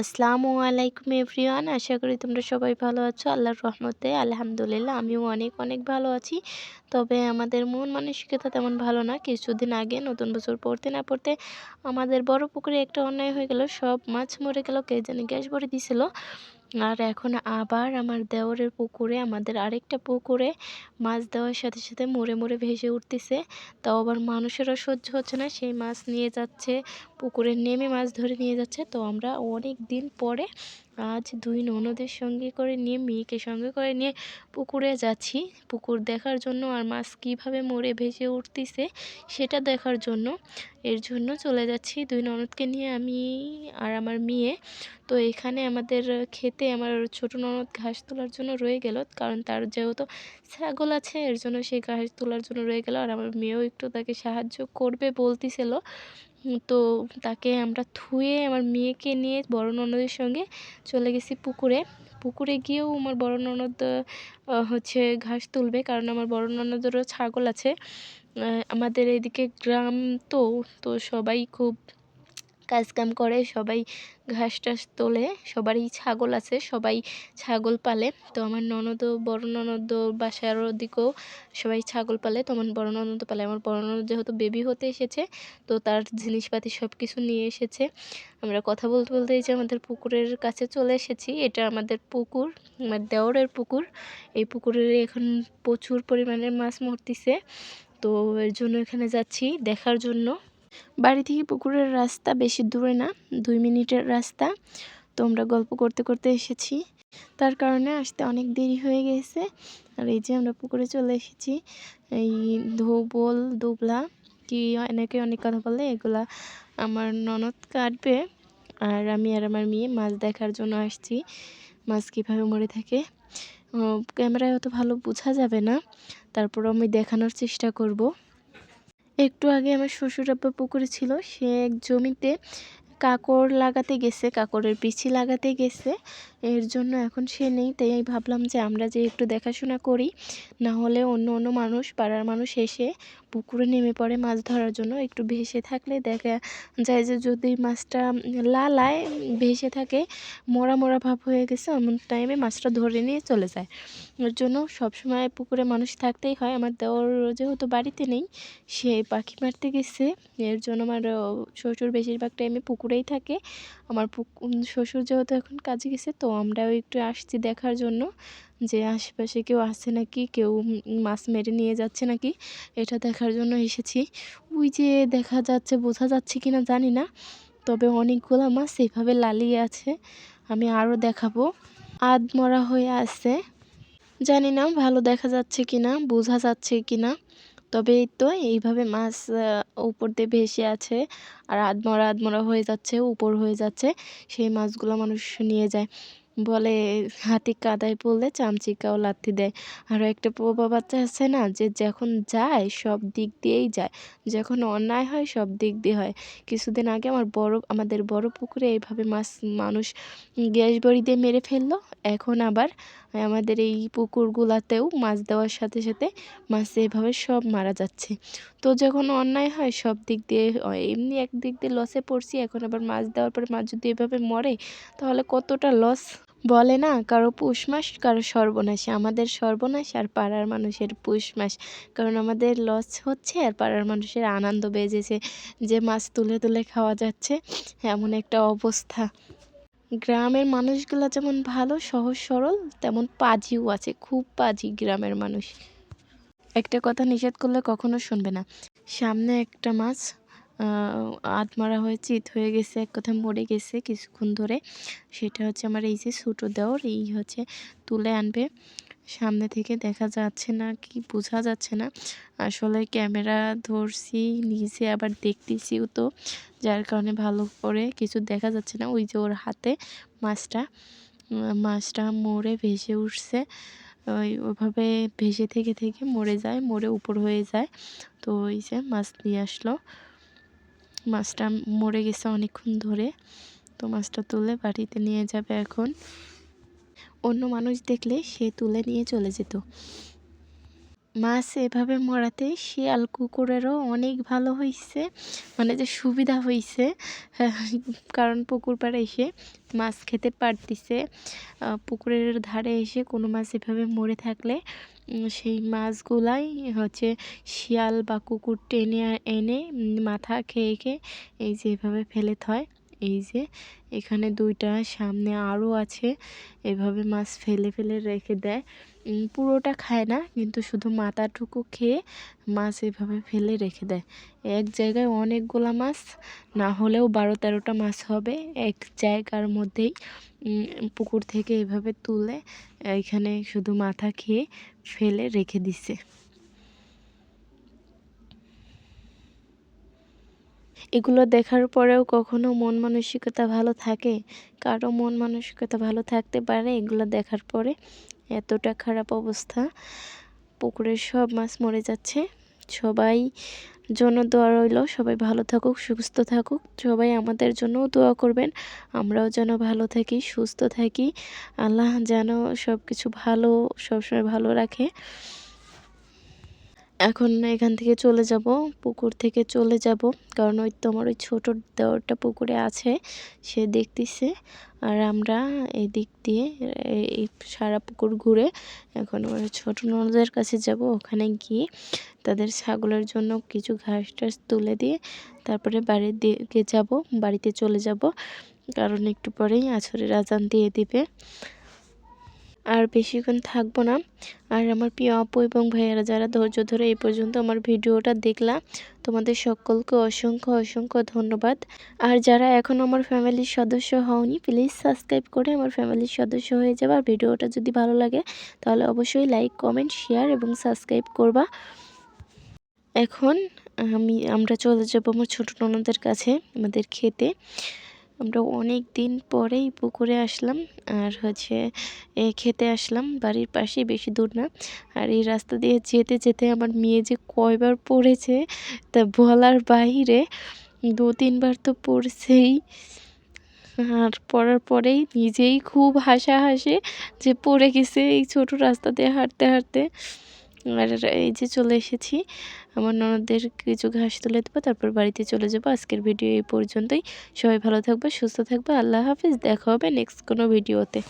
আসসালামু আলাইকুম এভরিওয়ান, আশা করি তোমরা সবাই ভালো আছো। আল্লাহর রহমতে, আলহামদুলিল্লাহ, আমিও অনেক অনেক ভালো আছি। তবে আমাদের মন মানসিকতা তেমন ভালো না। কিছুদিন আগে, নতুন বছর পড়তে না পড়তে আমাদের বড় পুকুরে একটা অন্যায় হয়ে গেল। সব মাছ মরে গেল, কে জানি গ্যাস ভরে দিছিল। আর এখন আবার আমার দেওরের পুকুরে, আমাদের আরেকটা পুকুরে মাছ দেওয়ার সাথে সাথে মরে মরে ভেসে উঠতেছে। তাও আবার মানুষেরও সহ্য হচ্ছে না। সেই মাছ নিয়ে যাচ্ছে, পুকুরে নেমে মাছ ধরে নিয়ে যাচ্ছে। তো আমরা অনেক দিন পরে আজ দুই ননদের সঙ্গে করে নিয়ে, মেয়েকে সঙ্গে করে নিয়ে পুকুরে যাচ্ছি। পুকুর দেখার জন্য আর মাছ কীভাবে মরে ভেসে উঠতেছে সেটা দেখার জন্য। এর জন্য চলে যাচ্ছি। দুই ননদকে নিয়ে আমি আর আমার মেয়ে। তো এখানে আমাদের খেতে আমার ছোট ননদ ঘাস তোলার জন্য রয়ে গেল। কারণ তার যেহেতু ছাগল আছে, এর জন্য সে ঘাস তোলার জন্য রয়ে গেল। আর আমার মেয়েও একটু তাকে সাহায্য করবে বলতেছিল। তো তাকে আমরা থুয়ে আমার মেয়েকে নিয়ে বড় ননদের সঙ্গে চলে গেছি পুকুরে। পুকুরে গিয়েও আমার বড় ননদ হচ্ছে ঘাস তুলবে কারণ আমার বড় ননদেরও ছাগল আছে। আমাদের এদিকে গ্রাম তো তো সবাই খুব কাজকাম করে, সবাই ঘাস টাস তোলে, সবারই ছাগল আছে, সবাই ছাগল পালে। তো আমার ননদও, বড় ননদ বাসার দিকেও সবাই ছাগল পালে। তো আমার বড় ননদ পালে। আমার বড় ননদ যেহেতু বেবি হতে এসেছে, তো তার জিনিসপাতি সব কিছু নিয়ে এসেছে। আমরা কথা বলতে বলতে এই যে আমাদের পুকুরের কাছে চলে এসেছি। এটা আমাদের পুকুর, আমার দেওরের পুকুর। এই পুকুরের এখন প্রচুর পরিমাণে মাছ মরতিছে। তো এর জন্য এখানে যাচ্ছি দেখার জন্য। বাড়ি থেকে পুকুরের রাস্তা বেশি দূরে না, দুই মিনিটের রাস্তা। তো আমরা গল্প করতে করতে এসেছি। তার কারণে আসতে অনেক দেরি হয়ে গেছে। আর এই যে আমরা পুকুরে চলে এসেছি, এই ধোবল, দুবলা, কি অনেকে অনেক কথা বলে, এগুলা আমার ননদ কাটবে। আর আমি আর আমার মেয়ে মাছ দেখার জন্য আসছি, মাছ কীভাবে মরে থাকে। ক্যামেরায় অত ভালো বোঝা যাবে না। তারপর আমি দেখানোর চেষ্টা করব। একটু আগে আমার শ্বশুর আব্বা পুকুরে ছিল, সে এক জমিতে কাকড় লাগাতে গেছে কাকড়ের বিচি লাগাতে গেছে, এর জন্য এখন সে নেই, তাই আমি ভাবলাম যে আমরা যে একটু দেখাশোনা করি, না হলে অন্য অন্য মানুষ, পাড়ার মানুষ এসে পুকুরে নেমে পড়ে মাছ ধরার জন্য। একটু ভেসে থাকলে দেখা যায় যে যদি মাছটা লালায় ভেসে থাকে, মরা মরা ভাব হয়ে গেছে, এমন টাইমে মাছটা ধরে নিয়ে চলে যায়। এর জন্য সবসময় পুকুরে মানুষ থাকতেই হয়। আমার দেওয়ার যেহেতু বাড়িতে নেই, সে পাখি মারতে গেছে। এর জন্য আমার শ্বশুর বেশিরভাগ টাইমে পুকুরেই থাকে। আমার পুকুর শ্বশুর যেহেতু এখন কাজে গেছে, তো আমরাও একটু আসছি দেখার জন্য। যে আশেপাশে কেউ আসছে নাকি, কেউ মাছ মেরে নিয়ে যাচ্ছে নাকি, এটা দেখার জন্য এসেছি। ওই যে দেখা যাচ্ছে, বোঝা যাচ্ছে কি না জানি না, তবে অনেকগুলো মাছ এইভাবে লালিয়ে আছে, আমি আরও দেখাবো। আধ মরা হয়ে আছে, জানি না ভালো দেখা যাচ্ছে কি না বোঝা যাচ্ছে কি না তবে তো এইভাবে মাছ উপর দিয়ে ভেসে আছে, আর আধমরা আধমরা হয়ে যাচ্ছে, উপর হয়ে যাচ্ছে, সেই মাছগুলো মানুষ নিয়ে যায়। বলে হাতি কাদায় পড়লে চামচিকাও লাথি দেয়। আরও একটা পোবা বাচ্চা আছে না, যে যখন যায় সব দিক দিয়েই যায়। যখন অন্যায় হয় সব দিক দিয়ে হয়। কিছুদিন আগে আমার বড়, আমাদের বড় পুকুরে এইভাবে মাছ, মানুষ গ্যাস বড়ি দিয়ে মেরে ফেলল। এখন আবার আমাদের এই পুকুরগুলাতেও মাছ দেওয়ার সাথে সাথে মাছ এভাবে সব মারা যাচ্ছে। তো যখন অন্যায় হয় সব দিক দিয়ে এমনি এক দিক দিয়ে লসে পড়ছি, এখন আবার মাছ দেওয়ার পরে মাছ যদি এভাবে মরে, তাহলে কতটা লস বলে না, কারও পুষ মাস কারও সর্বনাশ। আমাদের সর্বনাশ আর পাড়ার মানুষের পুষ মাস কারণ আমাদের লস হচ্ছে আর পাড়ার মানুষের আনন্দ বেজেছে। যে মাছ তুলে তুলে খাওয়া যাচ্ছে, এমন একটা অবস্থা। গ্রামের মানুষগুলো যেমন ভালো, সহজ সরল, তেমন পাজিও আছে, খুব পাজি গ্রামের মানুষ। একটা কথা নিষেধ করলে কখনো শুনবে না। সামনে একটা মাছ আধমারা হয়ে চিত হয়ে গেছে, এক কথা মরে গেছে কিছুক্ষণ ধরে। সেটা হচ্ছে আমার এই যে ছোটো দেওয়ার এই হচ্ছে তুলে আনবে। সামনে থেকে দেখা যাচ্ছে না কি, বোঝা যাচ্ছে না। আসলে ক্যামেরা ধরছি নিচে আবার দেখতেছিও তো, যার কারণে ভালো করে কিছু দেখা যাচ্ছে না। ওই যে ওর হাতে মাছটা মাছটা মরে ভেসে উঠছে। ওই ওভাবে ভেসে থেকে থেকে মরে যায়, মরে উপর হয়ে যায়। তো ওই যে মাছ নিয়ে আসলো। মাছটা মরে গেছে অনেকক্ষণ ধরে। তো মাছটা তুলে বাড়িতে নিয়ে যাবে এখন। অন্য মানুষ দেখলে সে তুলে নিয়ে চলে যেত। মাছ এভাবে মরাতে শিয়াল কুকুরেরও অনেক ভালো হয়েছে মানে যে সুবিধা হয়েছে কারণ পুকুর পাড়ে এসে মাছ খেতে পারতিছে। পুকুরের ধারে এসে কোনো মাছ এভাবে মরে থাকলে সেই মাছগুলাই হচ্ছে শিয়াল বা কুকুর টেনে এনে মাথা খেয়ে খেয়ে এই যে এভাবে ফেলে থয়। এই যে, এখানে দুইটা, সামনে আরও আছে। এভাবে মাছ ফেলে ফেলে রেখে দেয়। পুরোটা খায় না, কিন্তু শুধু মাথাটুকু খেয়ে মাছ এভাবে ফেলে রেখে দেয়। এক জায়গায় অনেকগুলা মাছ, না হলেও বারো তেরোটা মাছ হবে। এক জায়গার মধ্যেই পুকুর থেকে এভাবে তুলে, এখানে শুধু মাথা খেয়ে ফেলে রেখে দিছে। এগুলো দেখার পরেও কখনো মন মানসিকতা ভালো থাকে? কারও মন মানসিকতা ভালো থাকতে পারে এগুলো দেখার পরে? এতটা খারাপ অবস্থা? পুকুরের সব মাছ মরে যাচ্ছে। সবাই জন্য দোয়া রইল। সবাই ভালো থাকুক, সুস্থ থাকুক। সবাই আমাদের জন্যও দোয়া করবেন। আমরাও যেন ভালো থাকি, সুস্থ থাকি। আল্লাহ যেন সব কিছু ভালো, সবসময় ভালো রাখে। এখন এখান থেকে চলে যাব, পুকুর থেকে চলে যাব। কারণ ওই তোমার ওই ছোটো দেওয়ারটা পুকুরে আছে, সে দেখতেছে। আর আমরা এই দিক দিয়ে এই সারা পুকুর ঘুরে এখন ওই ছোটো ননদের কাছে যাব। ওখানে গিয়ে তাদের ছাগলের জন্য কিছু ঘাস টাস তুলে দিয়ে তারপরে বাড়ির দিকে যাব, বাড়িতে চলে যাব। কারণ একটু পরেই আছরের আজান দিয়ে দিবে। আর বেশিক্ষণ থাকব না। আর আমার প্রিয় আপু এবং ভাইয়ারা যারা ধৈর্য ধরে এই পর্যন্ত আমার ভিডিওটা দেখলাম তোমাদের সকলকে অসংখ্য অসংখ্য ধন্যবাদ। আর যারা এখন আমার ফ্যামিলির সদস্য হওনি প্লিজ সাবস্ক্রাইব করে আমার ফ্যামিলির সদস্য হয়ে যাবে। আর ভিডিওটা যদি ভালো লাগে, তাহলে অবশ্যই লাইক কমেন্ট শেয়ার এবং সাবস্ক্রাইব করবা। এখন আমি, আমরা চলে যাব আমার ছোটো ননদের কাছে, আমাদের খেতে। আমরা অনেক দিন পরেই পুকুরে আসলাম। আর হচ্ছে খেতে আসলাম। বাড়ির পাশে বেশি দূর না। আর এই রাস্তা দিয়ে যেতে যেতে আমার মেয়ে যে কয়বার পড়েছে তা বলার বাহিরে দু, তিনবার তো পড়ছেই। আর পড়ার পরেই নিজেই খুব হাসা হাসে যে পড়ে গেছে এই ছোট রাস্তা দিয়ে হাঁটতে হাঁটতে। আর এই যে চলে এসেছি। আমার ননদের কিছু ঘাস তুলে দেবো, তারপর বাড়িতে চলে যাব। আজকের ভিডিও এই পর্যন্তই। সবাই ভালো থাকবে, সুস্থ থাকবে। আল্লাহ হাফিজ। দেখা হবে নেক্সট কোনো ভিডিওতে।